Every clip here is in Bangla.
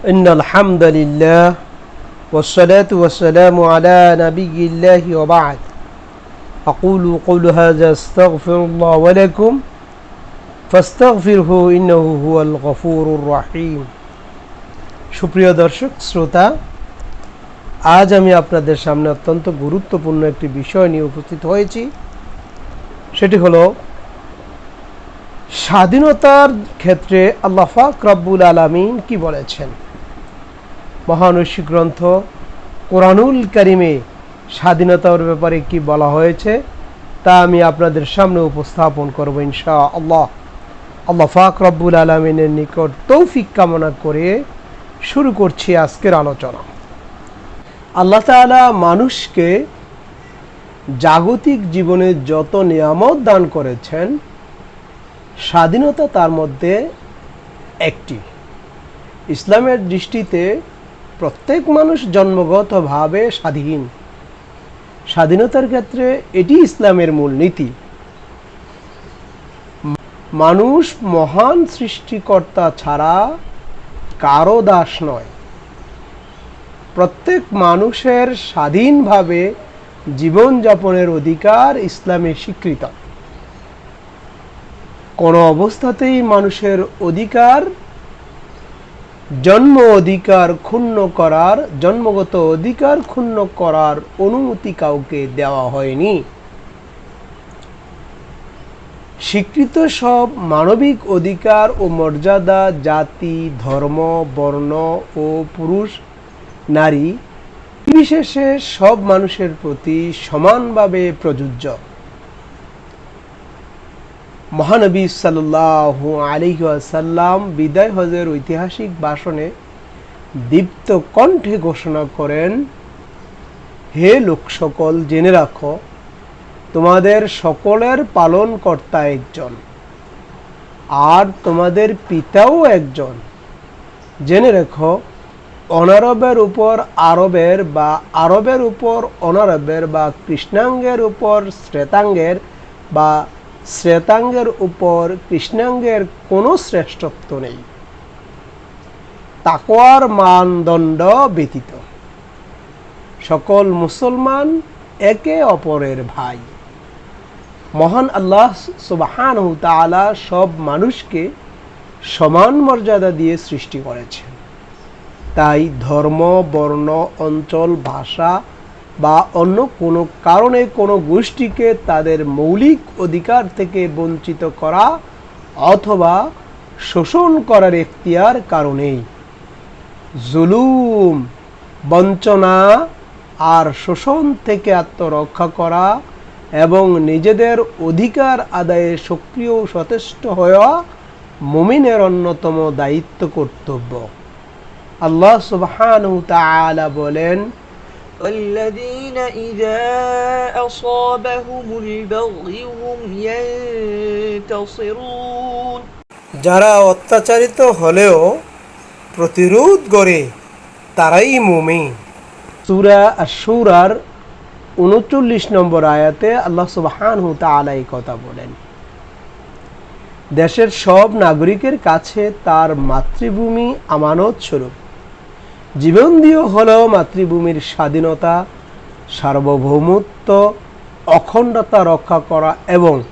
إن الحمد لله والصلاة والسلام على نبي الله وبعد أقول قول هذا استغفر الله ولكم فاستغفره إنه هو الغفور الرحيم সুপ্রিয় দর্শক শ্রোতা আজ আমি আপনাদের সামনে অত্যন্ত গুরুত্বপূর্ণ একটি বিষয় নিয়ে উপস্থিত হয়েছি সেটি হলো স্বাধীনতার ক্ষেত্রে আল্লাহ ফাক রব্বুল আলমিন কি বলেছেন মহানৈশিক গ্রন্থ কোরআনুল করিমে স্বাধীনতার ব্যাপারে কি বলা হয়েছে, তা আমি আপনাদের সামনে উপস্থাপন করব ইনশা আল্লাহ আল্লাহ ফাক রব্বুল আলমিনের নিকট তৌফিক কামনা করে শুরু করছি আজকের আলোচনা। আল্লাহ তাআলা মানুষকে জাগতিক জীবনে যত নিয়ামত দান করেছেন, স্বাধীনতা তার মধ্যে একটি। ইসলামের দৃষ্টিতে প্রত্যেক মানুষ জন্মগতভাবে স্বাধীন। স্বাধীনতার ক্ষেত্রে এটি ইসলামের মূল নীতি। মানুষ মহান সৃষ্টিকর্তা ছাড়া কারও দাস নয়। প্রত্যেক মানুষের স্বাধীনভাবে জীবনযাপনের অধিকার ইসলামে স্বীকৃত। কোনো অবস্থাতেই মানুষের অধিকার জন্ম অধিকার ক্ষুণ্ণ করার, জন্মগত অধিকার ক্ষুণ্ণ করার অনুমতি কাউকে দেওয়া হয়নি। স্বীকৃত সব মানবিক অধিকার ও মর্যাদা জাতি, ধর্ম, বর্ণ ও পুরুষ, নারী বিশেষে সব মানুষের প্রতি সমানভাবে প্রযোজ্য। মহানবী সাল্লাহ আলিহাসাল্লাম বিদায় হজের ঐতিহাসিক ভাষণে দীপ্ত কণ্ঠে ঘোষণা করেন, হে লোক সকল জেনে রাখো, তোমাদের সকলের পালন কর্তা একজন, আর তোমাদের পিতাও একজন। জেনে রেখো, অনারবের উপর আরবের বা আরবের উপর অনারবের বা কৃষ্ণাঙ্গের উপর শ্রেতাঙ্গের বা শ্রেতাঙ্গের উপর কৃষ্ণাঙ্গের কোনো শ্রেষ্ঠত্ব নেই। তাকোয়ার মানদণ্ড ব্যতীত। সকল মুসলমান একে অপরের ভাই। মহান আল্লাহ সুবাহান তালা সব মানুষকে সমান মর্যাদা দিয়ে সৃষ্টি করেছেন। তাই ধর্ম, বর্ণ, অঞ্চল, ভাষা বা অন্য কোনো কারণে কোনো গোষ্ঠীকে তাদের মৌলিক অধিকার থেকে বঞ্চিত করা অথবা শোষণ করার এখতিয়ার কারণেই। জুলুম, বঞ্চনা আর শোষণ থেকে আত্মরক্ষা করা এবং নিজেদের অধিকার আদায়ে সক্রিয় সচেষ্ট হওয়া মুমিনের অন্যতম দায়িত্ব কর্তব্য। আল্লাহ সুবহানাহু তাআলা বলেন والذين إذا أصابهم البغي هم ينتصرون যারা অত্যাচারিত হলেও প্রতিরোধ করে তারাই মুমিন সূরা আশ-শূরার উনচল্লিশ নম্বর আয়াতে আল্লাহ সুবহানাহু তাআলা এই কথা বলেন দেশের সব নাগরিকের কাছে তার মাতৃভূমি আমানত স্বরূপ জীবন দিয়ে হলেও মাতৃভূমির স্বাধীনতা, সার্বভৌমত্ব, অখণ্ডতা রক্ষা করা এবং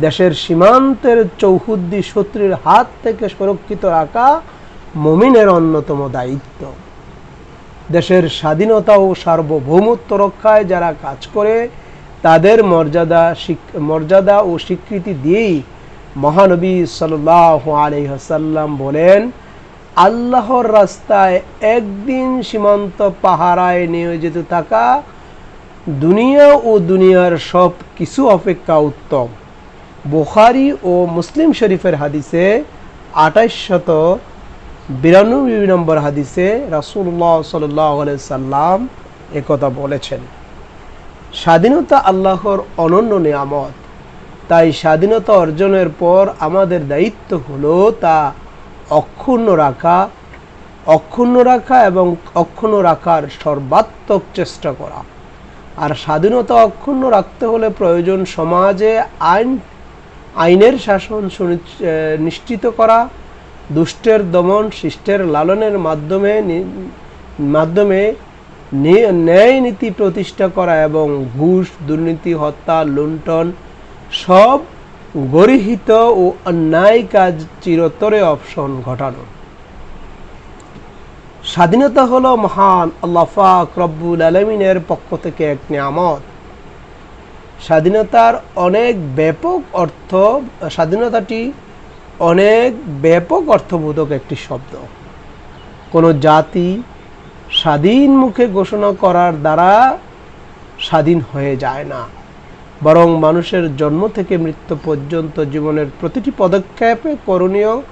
দেশের সীমান্তের চৌহুদ্দি শত্রুর হাত থেকে সুরক্ষিত রাখা মমিনের অন্যতম দায়িত্ব। দেশের স্বাধীনতা ও সার্বভৌমত্ব রক্ষায় যারা কাজ করে, তাদের মর্যাদা মর্যাদা ও স্বীকৃতি দিয়েই মহানবী সাল্লাহ আলহাসাল্লাম বলেন আল্লাহর রাস্তায় একদিন সীমান্ত পাহারায় নিয়োজিত থাকা দুনিয়া ও দুনিয়ার সব কিছু অপেক্ষা উত্তম। বুখারি ও মুসলিম শরীফের হাদিসে আঠাইশ শত বিরানব্বই নম্বর হাদিসে রাসুল্লাহ সাল্লাম একথা বলেছেন। স্বাধীনতা আল্লাহর অনন্য নিয়ামত। তাই স্বাধীনতা অর্জনের পর আমাদের দায়িত্ব হলো তা অক্ষুণ্ণ রাখা অক্ষুণ্ণ রাখা এবং অক্ষুণ্ণ রাখার সর্বাত্মক চেষ্টা করা। আর স্বাধীনতা অক্ষুণ্ণ রাখতে হলে প্রয়োজন সমাজে আইন, আইনের শাসন নিশ্চিত করা, দুষ্টের দমন, শিষ্টের লালনের মাধ্যমে মাধ্যমে ন্যায় নীতি প্রতিষ্ঠা করা এবং ঘুষ, দুর্নীতি, হত্যা, লুণ্ঠন সব গরিহিত ও অন্যায় কাজ চিরতরে অপশন ঘটানো। স্বাধীনতা হলো মহান আল্লাহ পাক রব্বুল আলমিনের পক্ষ থেকে এক নিয়ামত। স্বাধীনতার অনেক ব্যাপক অর্থ, স্বাধীনতাটি অনেক ব্যাপক অর্থবোধক একটি শব্দ। কোনো জাতি স্বাধীন মুখে ঘোষণা করার দ্বারা স্বাধীন হয়ে যায় না। বরং মানুষের জন্ম থেকে মৃত্যু পর্যন্ত জীবনের প্রতিটি পদক্ষেপে করণীয়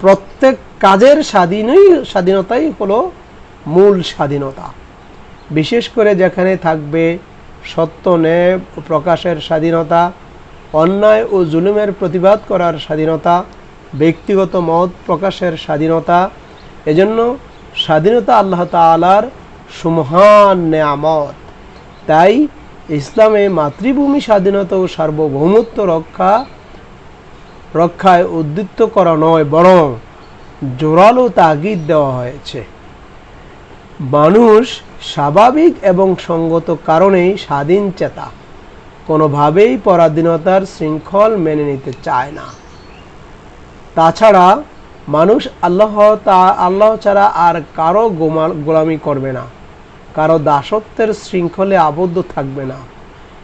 প্রত্যেক কাজের স্বাধীনই, স্বাধীনতাই হলো মূল স্বাধীনতা। বিশেষ করে যেখানে থাকবে সত্য, ন্যায়, প্রকাশের স্বাধীনতা, অন্যায় ও জুলুমের প্রতিবাদ করার স্বাধীনতা, ব্যক্তিগত মত প্রকাশের স্বাধীনতা, এজন্য স্বাধীনতা আল্লাহ তাআলার সুমহান নেয়ামত। তাই ইসলামে মাতৃভূমি স্বাধীনতা ও সার্বভৌমত্ব রক্ষা, রক্ষায় উদ্দীপ্ত করা নয়, বরং জোরালো তাগিদ দেওয়া হয়েছে। মানুষ স্বাভাবিক এবং সঙ্গত কারণেই স্বাধীন চেতা, কোনোভাবেই পরাধীনতার শৃঙ্খল মেনে নিতে চায় না। তাছাড়া মানুষ আল্লাহ তা, আল্লাহ ছাড়া আর কারও গোলামি করবে না। কারও দাসত্বের শৃঙ্খলে আবদ্ধ থাকবে না।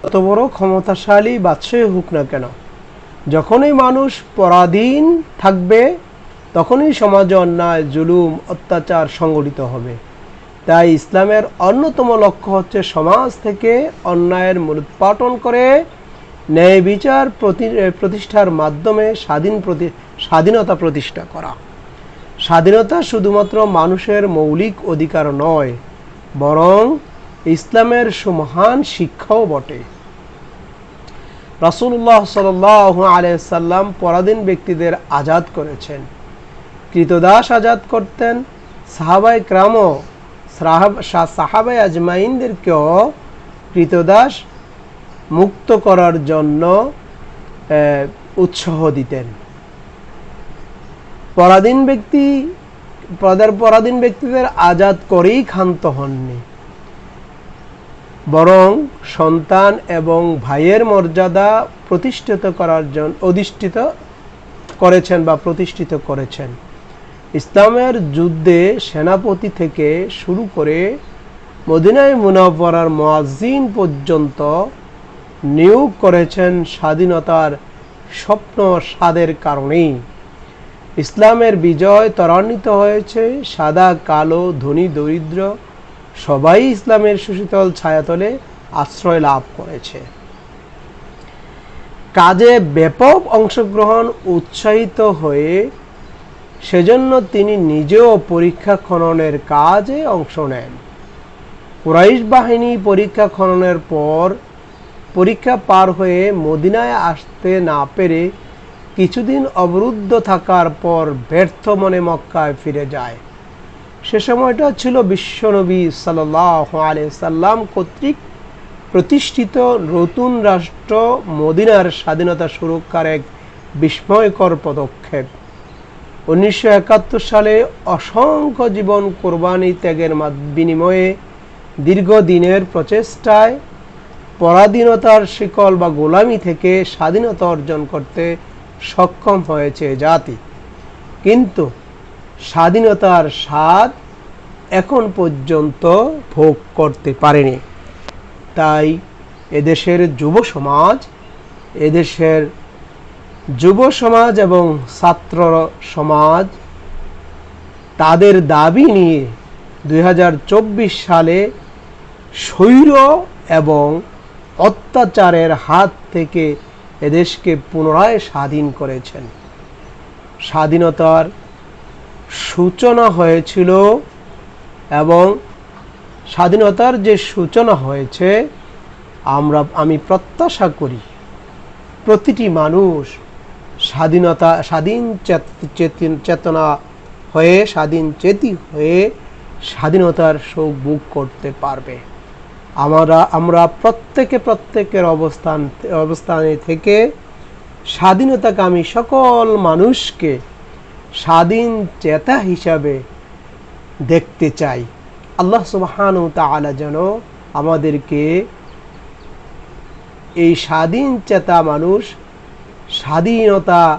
যত বড় ক্ষমতাশালী বাদশাহী হোক না কেন, যখনই মানুষ পরাধীন থাকবে, তখনই সমাজে অন্যায়, জুলুম, অত্যাচার সংগঠিত হবে। তাই ইসলামের অন্যতম লক্ষ্য হচ্ছে সমাজ থেকে অন্যায়ের মূলোৎপাটন করে ন্যায় বিচার প্রতি- প্রতিষ্ঠার মাধ্যমে স্বাধীন প্রতি, স্বাধীনতা প্রতিষ্ঠা করা। স্বাধীনতা শুধুমাত্র মানুষের মৌলিক অধিকার নয় বরং ইসলামের সুমহান শিক্ষাও বটে। রাসূলুল্লাহ সাল্লাহ আলাইসাল্লাম পরাধীন ব্যক্তিদের আজাদ করেছেন। কৃতদাস আজাদ করতেন। সাহাবাই ক্রামও সাহাবাই আজমাইনদেরকেও কৃতদাস মুক্ত করার জন্য উৎসাহ দিতেন। পরাধীন ব্যক্তি পদের পরাধীন ব্যক্তিদের আজাদ করেই ক্ষান্ত হননি। বরং সন্তান এবং ভাইয়ের মর্যাদা প্রতিষ্ঠিত করার জন্য অধিষ্ঠিত করেছেন বা প্রতিষ্ঠিত করেছেন। ইসলামের যুদ্ধে সেনাপতি থেকে শুরু করে মদিনায় মুনাফরার মোয়াজিন পর্যন্ত নিয়োগ করেছেন স্বাধীনতার স্বপ্ন স্বাদের কারণেই। ইসলামের বিজয় ত্বরান্বিত হয়েছে, সাদা, কালো, ধনী, দরিদ্র, সবাই ইসলামের সুশীতল ছায়াতলে আশ্রয় লাভ করেছে। কাজে ব্যাপক অংশগ্রহণ উৎসাহিত হয়ে সেজন্য তিনি নিজেও পরীক্ষা খননের কাজে অংশ নেন। কুরাইশ বাহিনী পরীক্ষা খননের পর পরীক্ষা পার হয়ে মদিনায় আসতে না পেরে কিছুদিন অবরুদ্ধ থাকার পর ব্যর্থ মনে মক্কায় ফিরে যায়। সে সময়টা ছিল বিশ্বনবী সাল্লাহ সাল্লাম কর্তৃক প্রতিষ্ঠিত নতুন রাষ্ট্র মদিনার স্বাধীনতা সুরক্ষার এক বিস্ময়কর পদক্ষেপ। উনিশশো একাত্তর সালে অসংখ্য জীবন কোরবানি ত্যাগের বিনিময়ে দীর্ঘদিনের প্রচেষ্টায় পরাধীনতার শিকল বা গোলামি থেকে স্বাধীনতা অর্জন করতে সক্ষম হয়েছে জাতি। কিন্তু স্বাধীনতার স্বাদ এখন পর্যন্ত ভোগ করতে পারেনি। তাই এদেশের যুব সমাজ, এদেশের যুব সমাজ এবং ছাত্র সমাজ তাদের দাবি নিয়ে দু হাজার চব্বিশ সালে স্বৈর এবং অত্যাচারের হাত থেকে এদেশকে পুনরায় স্বাধীন করেছেন। স্বাধীনতার সূচনা হয়েছিল এবং স্বাধীনতার যে সূচনা হয়েছে, আমরা, আমি প্রত্যাশা করি প্রতিটি মানুষ স্বাধীনতা, স্বাধীন চেত- চেতন- চেতনা হয়ে, স্বাধীন চেতি হয়ে স্বাধীনতার সুখ বুক করতে পারবে। আমরা আমরা প্রত্যেকে প্রত্যেকের অবস্থান, অবস্থানে থেকে স্বাধীনতাকামী সকল মানুষকে স্বাধীন চেতা হিসাবে দেখতে চাই। আল্লাহ সুবহান তাআলা যেন আমাদেরকে এই স্বাধীন চেতা মানুষ, স্বাধীনতা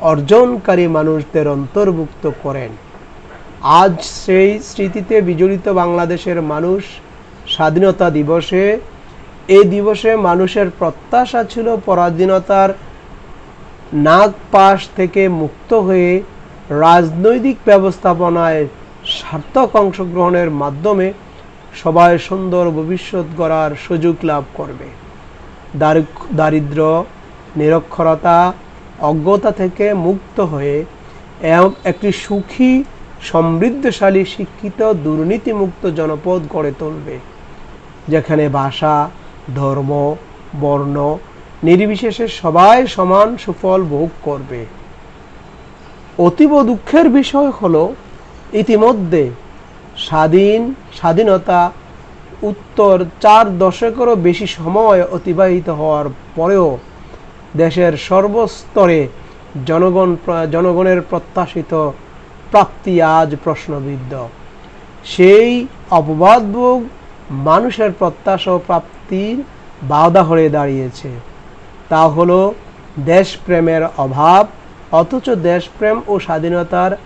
অর্জনকারী মানুষদের অন্তর্ভুক্ত করেন। আজ সেই স্মৃতিতে বিজড়িত বাংলাদেশের মানুষ স্বাধীনতা দিবসে, এই দিবসে মানুষের প্রত্যাশা ছিল পরাধীনতার নাগ পাশ থেকে মুক্ত হয়ে রাজনৈতিক ব্যবস্থাপনায় সার্থক অংশগ্রহণের মাধ্যমে সবাই সুন্দর ভবিষ্যৎ গড়ার সুযোগ লাভ করবে। দারিদ্র, নিরক্ষরতা, অজ্ঞতা থেকে মুক্ত হয়ে একটি সুখী, সমৃদ্ধশালী, শিক্ষিত, দুর্নীতিমুক্ত জনপদ গড়ে তুলবে। যেখানে ভাষা, ধর্ম, বর্ণ নির্বিশেষে সবাই সমান সুফল ভোগ করবে। অতীব দুঃখের বিষয় হলো, ইতিমধ্যে স্বাধীন, স্বাধীনতা উত্তর চার দশকেরও বেশি সময় অতিবাহিত হওয়ার পরেও দেশের সর্বস্তরে জনগণ জনগণের প্রত্যাশিত প্রাপ্তি আজ প্রশ্নবিদ্ধ। সেই অপবাদভোগ মানুষের প্রত্যাশা ও প্রাপ্তির বাধা হয়ে দাঁড়িয়েছে। তা হলো, দেশপ্রেমের অভাব, অথচ দেশপ্রেম ও স্বাধীনতার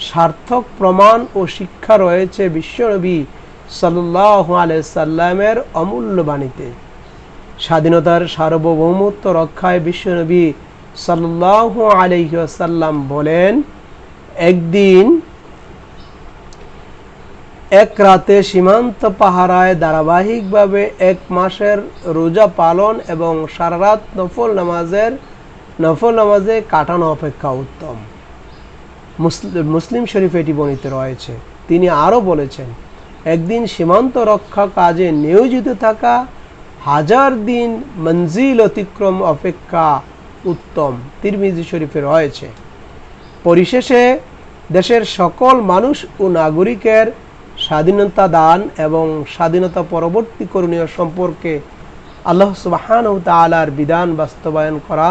সার্থক প্রমাণ ও শিক্ষা রয়েছে বিশ্বনবী সাল্লাহ সাল্লামের অমূল্য বাণীতে। স্বাধীনতার সার্বভৌমত্ব রক্ষায় বিশ্বনবী সাল্লাহ আলহ্লাম বলেন, একদিন এক রাতে সীমান্ত পাহারায় ধারাবাহিকভাবে এক মাসের রোজা পালন এবং সারা রাত নফল নামাজের, নফল নামাজে কাটানো অপেক্ষা উত্তম। মুসলিম শরীফ এটি বর্ণিত রয়েছে। তিনি আরও বলেছেন, একদিন সীমান্ত রক্ষা কাজে নিয়োজিত থাকা হাজার দিন মঞ্জিল অতিক্রম অপেক্ষা উত্তম। তিরমিজি শরীফে রয়েছে, পরিশেষে দেশের সকল মানুষ ও নাগরিকের স্বাধীনতা দান এবং স্বাধীনতা পরবর্তী করণীয় সম্পর্কে আল্লাহ সুবাহান ও তালার বিধান বাস্তবায়ন করা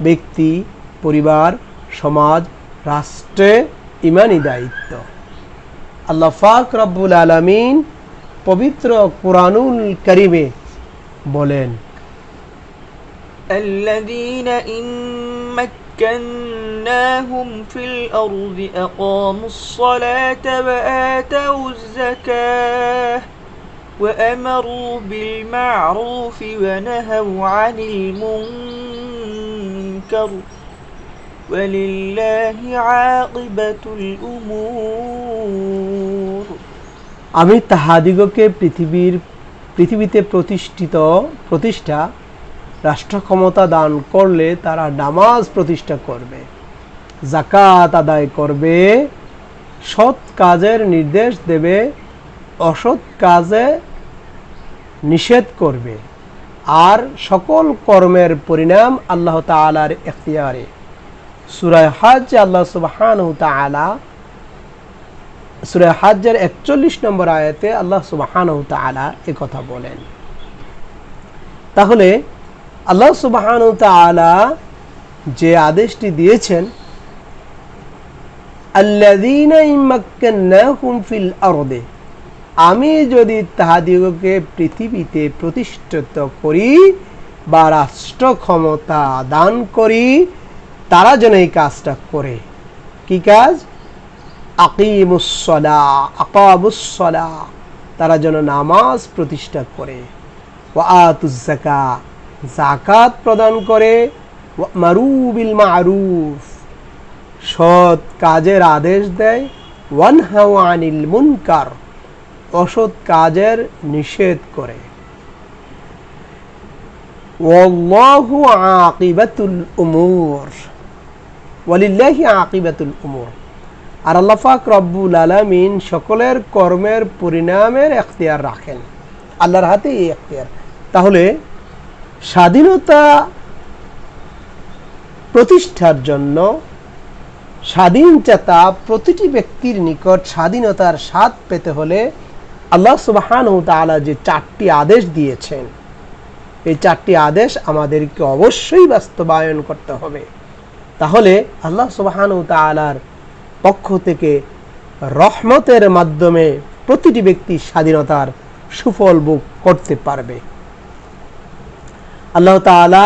ব্যক্তি পরিবার সমাজ রাষ্ট্রে ইমানি দায়িত্ব আল্লাহ ফাক রব্বুল আলমিন পবিত্র কোরআনুল করিমে বলেন الذين إن مكناهم في الأرض أقاموا الصلاة وآتوا الزكاة وأمروا بالمعروف ونهوا عن المنكر ولله عاقبة الأمور আমি তাহাদিগকে পৃথিবীর পৃথিবীতে প্রতিষ্ঠিত প্রতিষ্ঠা রাষ্ট্র ক্ষমতা দান করলে তারা নামাজ প্রতিষ্ঠা করবে। জাকাত আদায় করবে, সৎ কাজের নির্দেশ দেবে, অসৎ কাজে নিষেধ করবে। আর সকল কর্মের পরিণাম আল্লাহ তালার এখতিয়ারে। সুরায় হাজ আল্লাহ সুবাহান তালা সুরে হাজ্জের একচল্লিশ নম্বর আয়াতে আল্লাহ সুবাহান তালা কথা বলেন। তাহলে আল্লাহ সুবাহান যে আদেশটি দিয়েছেন আমি যদি তাহাদিগকে পৃথিবীতে প্রতিষ্ঠিত করি বা রাষ্ট্র ক্ষমতা দান করি, তারা যেন এই কাজটা করে। কি কাজ? আকিমুসলা আকাবুসলা তারা যেন নামাজ প্রতিষ্ঠা করে। ও আতুজাকা জাকাত প্রদান করে মারুবিল মারুফ, সৎ কাজের আদেশ দেয় ওয়ান হাওয়ানিল মুনকার, অসৎ কাজের নিষেধ করে। ওয়াল্লাহু আকিবাতুল উমুর, ওয়ালিল্লাহি আকিবাতুল উমুর। আর আল্লাহ পাক রব্বুল আলামিন সকলের কর্মের পরিণামের এখতিয়ার রাখেন। আল্লাহর হাতে এখতিয়ার। তাহলে স্বাধীনতা প্রতিষ্ঠার জন্য স্বাধীন চেতা প্রতিটি ব্যক্তির নিকট স্বাধীনতার স্বাদ পেতে হলে আল্লাহ সুবাহান তাআলা যে চারটি আদেশ দিয়েছেন, এই চারটি আদেশ আমাদেরকে অবশ্যই বাস্তবায়ন করতে হবে। তাহলে আল্লাহ সুবাহান তাআলার পক্ষ থেকে রহমতের মাধ্যমে প্রতিটি ব্যক্তি স্বাধীনতার সুফল ভোগ করতে পারবে। আল্লাহ তাআলা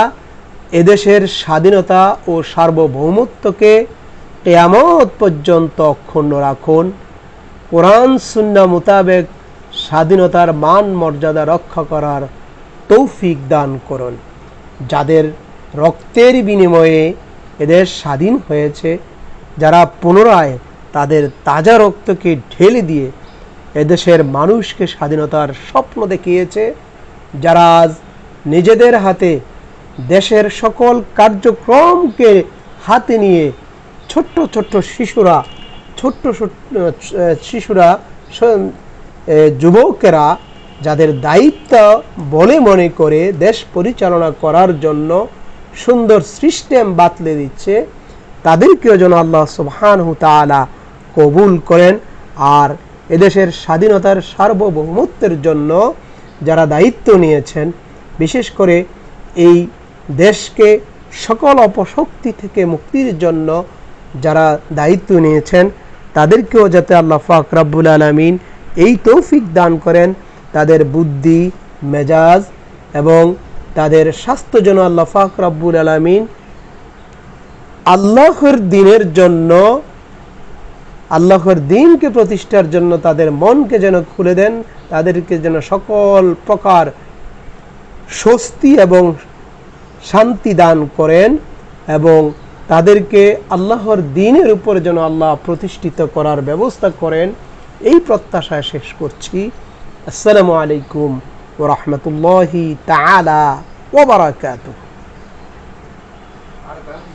এদেশের স্বাধীনতা ও সার্বভৌমত্বকে কেয়ামত পর্যন্ত অক্ষুণ্ণ রাখুন। কোরআন, সুন্না মোতাবেক স্বাধীনতার মান মর্যাদা রক্ষা করার তৌফিক দান করুন। যাদের রক্তের বিনিময়ে এদের স্বাধীন হয়েছে, যারা পুনরায় তাদের তাজা রক্তকে ঢেলে দিয়ে এদেশের মানুষকে স্বাধীনতার স্বপ্ন দেখিয়েছে, যারা আজ নিজেদের হাতে দেশের সকল কার্যক্রমকে হাতে নিয়ে ছোট্ট ছোট্ট শিশুরা ছোট্ট শিশুরা যুবকেরা যাদের দায়িত্ব বলে মনে করে দেশ পরিচালনা করার জন্য সুন্দর সিস্টেম বাতলে দিচ্ছে, তাদেরকেও যেন আল্লাহ সুবহানহু তাআলা কবুল করেন। আর এদেশের স্বাধীনতার সার্বভৌমত্বের জন্য যারা দায়িত্ব নিয়েছেন বিশেষ করে এই দেশকে সকল অপশক্তি থেকে মুক্তির জন্য যারা দায়িত্ব নিয়েছেন, তাদেরকেও যাতে আল্লাহ ফাক রাব্বুল আলমিন এই তৌফিক দান করেন, তাদের বুদ্ধি, মেজাজ এবং তাদের স্বাস্থ্য যেন আল্লাহ ফাক রাব্বুল আলমিন আল্লাহর দিনের জন্য, আল্লাহর দিনকে প্রতিষ্ঠার জন্য তাদের মনকে যেন খুলে দেন, তাদেরকে যেন সকল প্রকার স্বস্তি এবং শান্তি দান করেন এবং তাদেরকে আল্লাহর দিনের উপর যেন আল্লাহ প্রতিষ্ঠিত করার ব্যবস্থা করেন, এই প্রত্যাশায় শেষ করছি। আসসালামু আলাইকুম ও রহমতুল্লাহি তালা ওবরাকাতুহ